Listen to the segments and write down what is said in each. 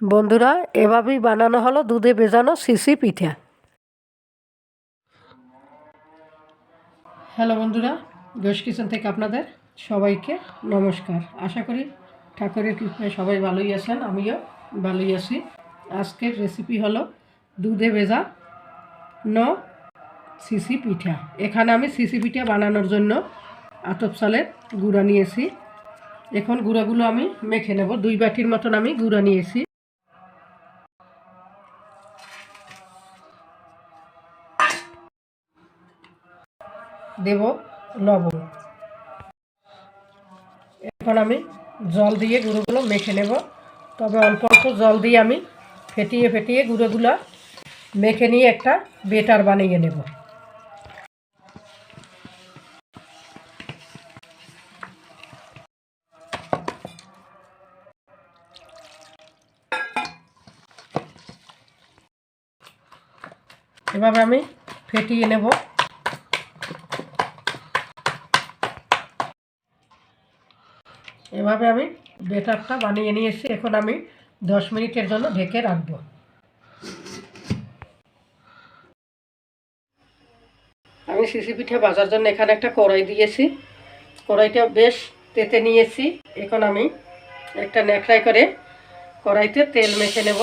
বন্ধুরা, এভাবেই বানানো হলো দুধে ভেজানো সিসি পিঠা। হ্যালো বন্ধুরা, ঘোষ কিচেন থেকে আপনাদের সবাইকে নমস্কার। আশা করি ঠাকুরের কৃপায় সবাই ভালোই আছেন, আমিও ভালোই আছি। আজকের রেসিপি হলো দুধে ভেজা ন সিসি পিঠা। এখানে আমি সিসি পিঠা বানানোর জন্য আতপ চালের গুঁড়া নিয়েছি। এখন গুঁড়াগুলো আমি মেখে নেব। দুই বাটির মতন আমি গুঁড়া নিয়েছি। দেব লবণ। এখন আমি জল দিয়ে গুঁড়োগুলো মেখে নেব। তবে অল্প অল্প জল দিয়ে আমি ফেটিয়ে ফেটিয়ে গুঁড়োগুলো মেখে নিয়ে একটা বেটার বানিয়ে নেব। এভাবে আমি ফেটিয়ে নেব। এভাবে আমি বেটারটা বানিয়ে নিয়েছি। এখন আমি দশ মিনিটের জন্য ঢেকে রাখব। আমি সিসি পিঠা বাজার জন্য এখানে একটা কড়াই দিয়েছি। কড়াইটা বেশ তেতে নিয়েছি। এখন আমি একটা নেকড়াই করে কড়াইতে তেল মেখে নেব।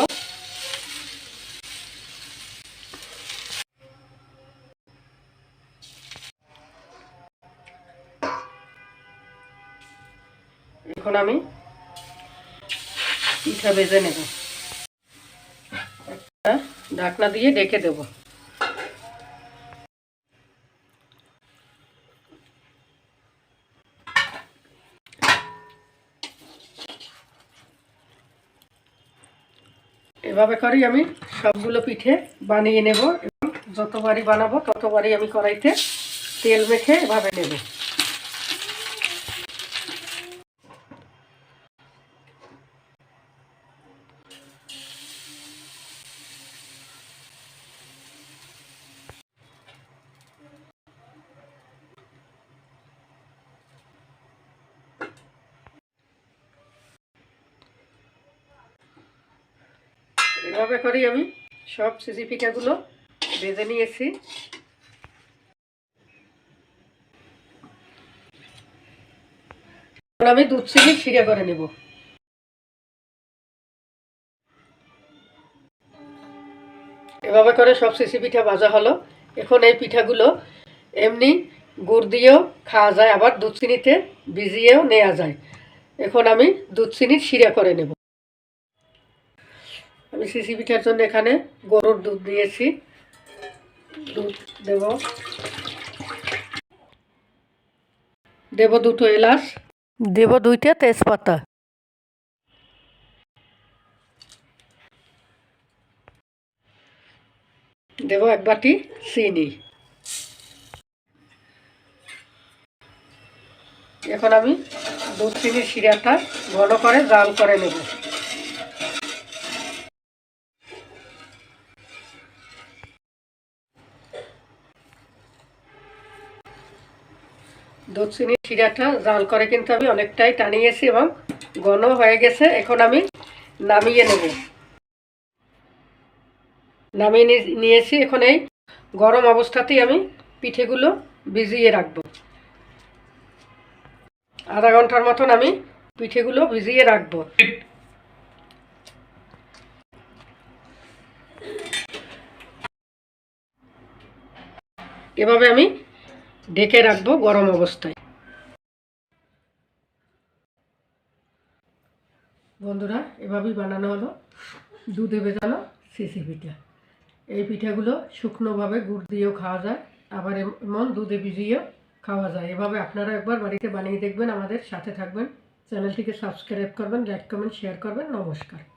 এখন আমি পিঠা ভেজে নেব। একটা ঢাকনা দিয়ে ডেকে দেব। এভাবে করেই আমি সবগুলো পিঠে বানিয়ে নেব এবং যতবারই বানাবো ততবারই আমি কড়াইতে তেল মেখে এভাবে নেব। এভাবে করেই আমি? সব সিসি পিঠাগুলো ভেজে নিয়েছি আমি দুধ চিনি ছিঁড়ে করে নেব। এভাবে করে সব সিসি পিঠা ভাজা হলো। এখন এই পিঠাগুলো এমনি গুড় দিয়েও খাওয়া যায়, আবার দুধ চিনিতে ভিজিয়েও নেওয়া যায়। এখন আমি দুধ চিনি ছিঁড়ে করে নেব। আমি সিসি পিঠার জন্য এখানে গরুর দুধ দিয়েছি। দুধ দেব। দেব দুটো এলাচ। দেব দুইটা তেজপাতা। দেব এক বাটি চিনি। এখন আমি দুধ চিনির শিরাটা ঘন করে জাল করে নেব। চিনির শিরাটা জাল করে কিন্তু আমি অনেকটাই টানিয়েছি এবং ঘন হয়ে গেছে। এখন আমি নামিয়ে নেব। নামিয়ে নিয়েছি। এখন এই গরম অবস্থাতেই আমি পিঠেগুলো ভিজিয়ে রাখব। আধা ঘণ্টার মতন আমি পিঠেগুলো ভিজিয়ে রাখব। এভাবে আমি ঢেকে রাখব গরম অবস্থায়। বন্ধুরা, এভাবেই বানানো হলো। দুধে ভেজানো সিসি পিঠা। এই পিঠাগুলো শুকনোভাবে গুড় দিয়েও খাওয়া যায়, আবার এমন দুধে ভিজিয়েও খাওয়া যায়। এভাবে আপনারা একবার বাড়িতে বানিয়ে দেখবেন, আমাদের সাথে থাকবেন। চ্যানেলটিকে সাবস্ক্রাইব করবেন, লাইক, কমেন্ট, শেয়ার করবেন। নমস্কার।